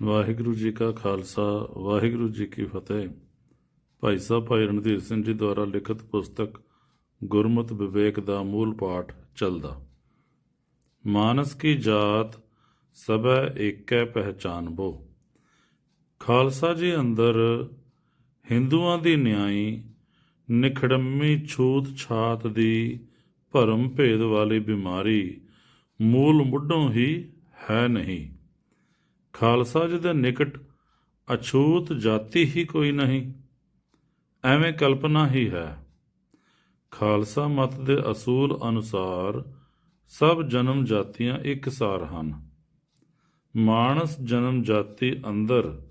ਵਾਹਿਗੁਰੂ ਜੀ ਕਾ ਖਾਲਸਾ, ਵਾਹਿਗੁਰੂ ਜੀ ਕੀ ਫਤਿਹ। ਭਾਈ ਸਾਹਿਬ, ਭਾਈ ਰਣਧੀਰ ਸਿੰਘ ਜੀ ਦੁਆਰਾ ਲਿਖਤ ਪੁਸਤਕ ਗੁਰਮਤਿ ਵਿਵੇਕ ਦਾ ਮੂਲ ਪਾਠ ਚੱਲਦਾ। ਮਾਨਸ ਕੀ ਜਾਤ ਸਭੈ ਏਕੈ ਪਹਿਚਾਨਬੋ। ਖਾਲਸਾ ਜੀ ਅੰਦਰ ਹਿੰਦੂਆਂ ਦੀ ਨਿਆਈ, ਨਿਖੜੰਮੀ ਛੂਤ ਛਾਤ ਦੀ ਭਰਮ ਭੇਦ ਵਾਲੀ ਬਿਮਾਰੀ ਮੂਲ ਮੁੱਢੋਂ ਹੀ ਹੈ ਨਹੀਂ। ਖਾਲਸਾ ਜੀ ਦੇ ਨਿਕਟ ਅਛੂਤ ਜਾਤੀ ਹੀ ਕੋਈ ਨਹੀਂ, ਐਵੇਂ ਕਲਪਨਾ ਹੀ ਹੈ। ਖਾਲਸਾ ਮਤ ਦੇ ਅਸੂਲ ਅਨੁਸਾਰ ਸਭ ਜਨਮ ਜਾਤੀਆਂ ਇੱਕਸਾਰ ਹਨ। ਮਾਨਸ ਜਨਮ ਜਾਤੀ ਅੰਦਰ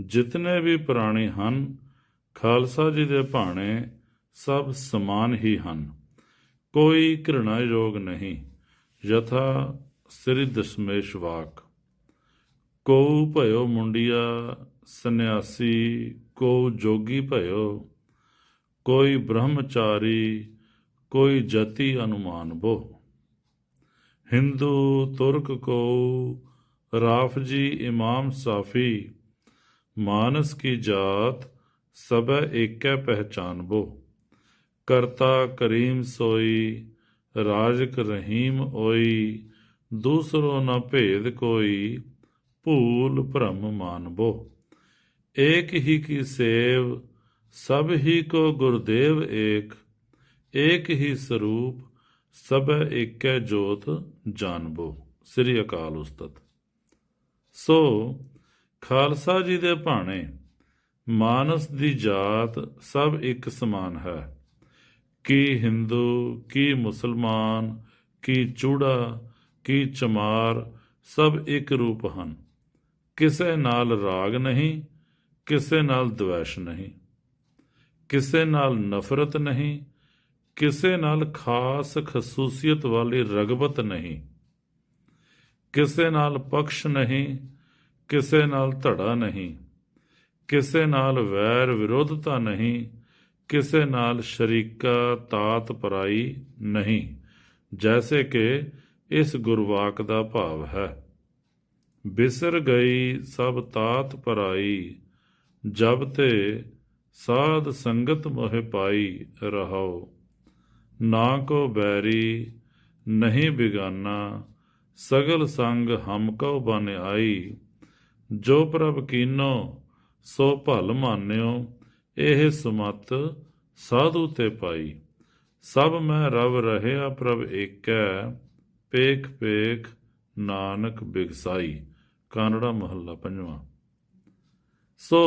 ਜਿਤਨੇ ਵੀ ਪ੍ਰਾਣੀ ਹਨ, ਖਾਲਸਾ ਜੀ ਦੇ ਭਾਣੇ ਸਭ ਸਮਾਨ ਹੀ ਹਨ। ਕੋਈ ਘਿਰਣਾ ਯੋਗ ਨਹੀਂ, ਯਥਾ ਸ੍ਰੀ ਦਸ਼ਮੇਸ਼ ਵਾਕ। ਕੋ ਭਇਓ ਮੁੰਡਿਆ, ਸੰਨਿਆਸੀ ਕੋ ਜੋਗੀ ਭਇਓ, ਕੋਈ ਬ੍ਰਹਮਚਾਰੀ, ਕੋਈ ਜਤੀ ਅਨੁਮਾਨ ਬੋ। ਹਿੰਦੂ ਤੁਰਕ ਕੋ ਰਾਫਜੀ ਇਮਾਮ ਸਾਫੀ, ਮਾਨਸ ਕੀ ਜਾਤ ਸਭੈ ਏਕੈ ਪਹਿਚਾਨ ਬੋ। ਕਰਤਾ ਕਰੀਮ ਸੋਈ, ਰਾਜਕ ਰਹੀਮ ਓਈ, ਦੂਸਰੋ ਨਾ ਭੇਦ ਕੋਈ ਭੂਲ ਭ੍ਰਮ ਮਾਨਬੋ ਏਕ ਹੀ ਕੀ ਸੇਵ, ਸਭ ਹੀ ਕੋ ਗੁਰਦੇਵ ਏਕ। ਏਕ ਹੀ ਸਰੂਪ, ਸਭੈ ਏਕੈ ਜੋਤ ਜਾਣਬੋ ਸ੍ਰੀ ਅਕਾਲ ਉਸਤਤ। ਸੋ, ਖਾਲਸਾ ਜੀ ਦੇ ਭਾਣੇ, ਮਾਨਸ ਦੀ ਜਾਤ ਸਭ ਇੱਕ ਸਮਾਨ ਹੈ। ਕੀ ਹਿੰਦੂ, ਕੀ ਮੁਸਲਮਾਨ, ਕੀ ਚੂੜਾ, ਕੀ ਚਮਾਰ, ਸਭ ਇੱਕ ਰੂਪ ਹਨ। ਕਿਸੇ ਨਾਲ ਰਾਗ ਨਹੀਂ, ਕਿਸੇ ਨਾਲ ਦਵੈਸ਼ ਨਹੀਂ, ਕਿਸੇ ਨਾਲ ਨਫ਼ਰਤ ਨਹੀਂ, ਕਿਸੇ ਨਾਲ ਖਾਸ ਖਸੂਸੀਅਤ ਵਾਲੀ ਰਗਬਤ ਨਹੀਂ, ਕਿਸੇ ਨਾਲ ਪਕਸ਼ ਨਹੀਂ, ਕਿਸੇ ਨਾਲ ਧੜਾ ਨਹੀਂ, ਕਿਸੇ ਨਾਲ ਵੈਰ ਵਿਰੋਧਤਾ ਨਹੀਂ, ਕਿਸੇ ਨਾਲ ਸ਼ਰੀਕਾ ਤਾਤ ਪਰਾਈ ਨਹੀਂ, ਜੈਸੇ ਕਿ ਇਸ ਗੁਰਵਾਕ ਦਾ ਭਾਵ ਹੈ। ਬਿਸਰ ਗਈ ਸਭ ਤਾਤ ਪਰਾਈ ਜਬ ਤੇ ਸਾਧ ਸੰਗਤ ਮੋਹਿ ਪਾਈ ਰਹਾਓ ਨਾ ਕੋ ਬੈਰੀ, ਨਹੀਂ ਬਿਗਾਨਾ, ਸਗਲ ਸੰਗ ਹਮ ਕਉ ਬਨ ਆਈ। ਜੋ ਪ੍ਰਭ ਕੀਨੋ, ਸੋ ਭਲ ਮਾਨਿਓ, ਇਹ ਸੁਮਤ ਸਾਧੂ ਤੇ ਪਾਈ। ਸਭ ਮੈਂ ਰਵ ਰਹਿਆ ਪ੍ਰਭ ਏਕੈ ਪੇਖ ਪੇਖ ਨਾਨਕ ਬਿਗਸਾਈ। ਕਾਨੜਾ ਮਹੱਲਾ ਪੰਜਵਾਂ। ਸੋ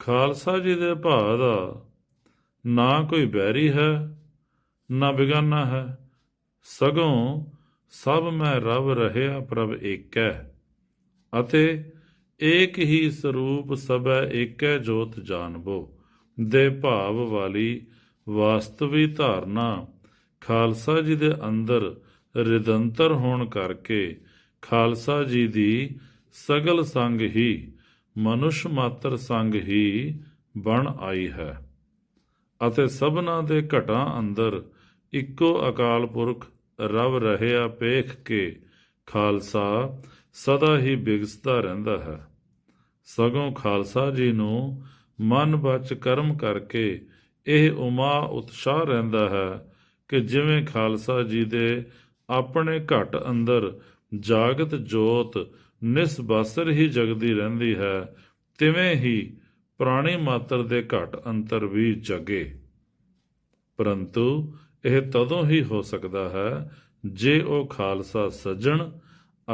ਖਾਲਸਾ ਜੀ ਦੇ ਭਾ ਦਾ ਨਾ ਕੋਈ ਬੈਰੀ ਹੈ, ਨਾ ਬਿਗਾਨਾ ਹੈ। ਸਗੋਂ ਸਭ ਮੈਂ ਰਵ ਰਹਿਆ ਪ੍ਰਭ ਏਕੈ, ਅਤੇ ਏਕ ਹੀ ਸਰੂਪ ਸਭੈ ਏਕੈ ਜੋਤ ਜਾਣਬੋ ਦੇ ਭਾਵ ਵਾਲੀ ਵਾਸਤਵੀ ਧਾਰਨਾ ਖਾਲਸਾ ਜੀ ਦੇ ਅੰਦਰ ਰਿਦੰਤਰ ਹੋਣ ਕਰਕੇ ਖਾਲਸਾ ਜੀ ਦੀ ਸਗਲ ਸੰਗ ਹੀ, ਮਨੁਸ਼ ਮਾਤਰ ਸੰਗ ਹੀ ਬਣ ਆਈ ਹੈ। ਅਤੇ ਸਭਨਾ ਦੇ ਘਟਾਂ ਅੰਦਰ ਇੱਕੋ ਅਕਾਲ ਪੁਰਖ ਰਵ ਰਹਿਆ ਪੇਖ ਕੇ ਖਾਲਸਾ ਸਦਾ ਹੀ ਬਿਗਸਦਾ ਰਹਿੰਦਾ ਹੈ। ਸਗੋਂ ਖਾਲਸਾ ਜੀ ਨੂੰ ਮਨ ਬਚ ਕਰਮ ਕਰਕੇ ਇਹ ਉਮਾ ਉਤਸ਼ਾਹ ਰਹਿੰਦਾ ਹੈ ਕਿ ਜਿਵੇਂ ਖਾਲਸਾ ਜੀ ਦੇ ਆਪਣੇ ਘਟ ਅੰਦਰ ਜਾਗਤ ਜੋਤ ਨਿਸਬਸਰ ਹੀ ਜਗਦੀ ਰਹਿੰਦੀ ਹੈ, ਤਿਵੇਂ ਹੀ ਪ੍ਰਾਣੀ ਮਾਤਰ ਦੇ ਘਟ ਅੰਤਰ ਵੀ ਜਗੇ। ਪਰੰਤੂ ਇਹ ਤਦੋਂ ਹੀ ਹੋ ਸਕਦਾ ਹੈ, ਜੇ ਉਹ ਖਾਲਸਾ ਸੱਜਣ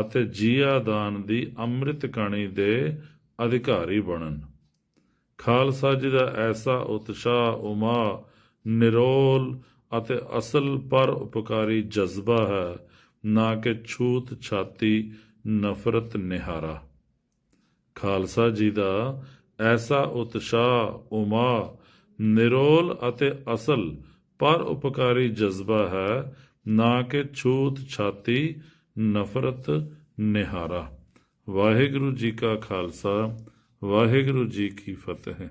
ਅਤੇ ਜੀਆ ਦਾਨ ਦੀ ਅੰਮ੍ਰਿਤ ਕਣੀ ਦੇ ਅਧਿਕਾਰੀ ਬਣਨ। ਖਾਲਸਾ ਜੀ ਦਾ ਐਸਾ ਉਤਸ਼ਾਹ, ਉਮਾ, ਨਿਰੋਲ ਅਤੇ ਅਸਲ ਪਰ ਉਪਕਾਰੀ ਜਜ਼ਬਾ ਹੈ ਨਾ ਕਿ ਛੂਤ ਛਾਤੀ ਨਫ਼ਰਤ ਨਿਹਾਰਾ। ਖਾਲਸਾ ਜੀ ਦਾ ਐਸਾ ਉਤਸ਼ਾਹ ਉਮਾ ਨਿਰੋਲ ਅਤੇ ਅਸਲ ਪਰ ਉਪਕਾਰੀ ਜਜ਼ਬਾ ਹੈ ਨਾ ਕਿ ਛੂਤ ਛਾਤੀ ਨਫ਼ਰਤ ਨਿਹਾਰਾ। ਵਾਹਿਗੁਰੂ ਜੀ ਕਾ ਖਾਲਸਾ, ਵਾਹਿਗੁਰੂ ਜੀ ਕੀ ਫਤਿਹ।